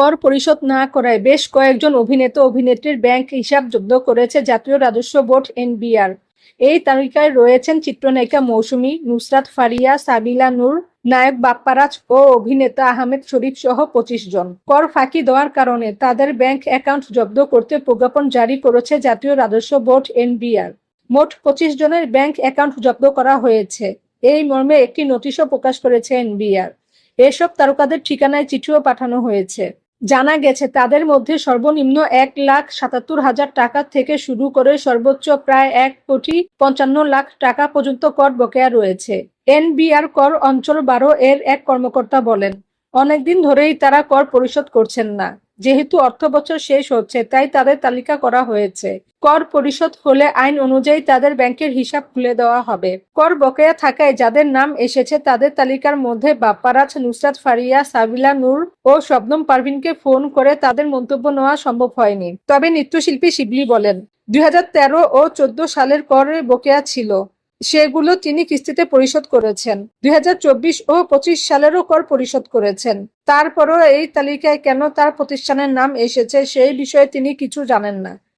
কর পরিশোধ না করায় বেশ কয়েকজন অভিনেতা অভিনেত্রীর ব্যাংক হিসাব জব্দ করেছে জাতীয় রাজস্ব বোর্ড এনবিআর। এই তালিকায় রয়েছেন চিত্রনায়িকা মৌসুমী, নুসরাত ফারিয়া সাবিলা নূর নায়ক বাপ্পারাজ ও অভিনেতা আহমেদ শরীফ সহ পঁচিশ জন। কর ফাঁকি দেওয়ার কারণে তাদের ব্যাংক অ্যাকাউন্ট জব্দ করতে প্রজ্ঞাপন জারি করেছে জাতীয় রাজস্ব বোর্ড এনবিআর। মোট পঁচিশ জনের ব্যাংক অ্যাকাউন্ট জব্দ করা হয়েছে। এই মর্মে একটি নোটিশও প্রকাশ করেছে এনবিআর। এসব তারকাদের ঠিকানায় চিঠিও পাঠানো হয়েছে। জানা গেছে, তাদের মধ্যে সর্বনিম্ন এক লাখ সাতাত্তর হাজার টাকা থেকে শুরু করে সর্বোচ্চ প্রায় এক কোটি পঞ্চান্ন লাখ টাকা পর্যন্ত কর বকেয়া রয়েছে। এনবিআর কর অঞ্চল বারো এর এক কর্মকর্তা বলেন। অনেকদিন ধরেই তারা কর পরিশোধ করছেন না। যেহেতু অর্থ বছর শেষ হচ্ছে, তাই তাদের তালিকা করা হয়েছে। কর পরিশোধ হলে আইন অনুযায়ী তাদের ব্যাংকের হিসাব খুলে দেওয়া হবে। কর বকেয়া থাকায় যাদের নাম এসেছে, তাদের তালিকার মধ্যে বাপ্পারাজ, নুসরাত ফারিয়া, সাবিলা নূর ও শবনম পারভিনকে ফোন করে তাদের মন্তব্য নেওয়া সম্ভব হয়নি। তবে নৃত্যশিল্পী শিবলি বলেন, দুই হাজার তেরো ও চোদ্দ সালের করে বকেয়া ছিল। সেগুলো তিনি কিস্তিতে পরিশোধ করেছেন। দুই হাজার চব্বিশ ও পঁচিশ সালেরও কর পরিশোধ করেছেন। তারপরও এই তালিকায় কেন তার প্রতিষ্ঠানের নাম এসেছে সেই বিষয়ে তিনি কিছু জানেন না।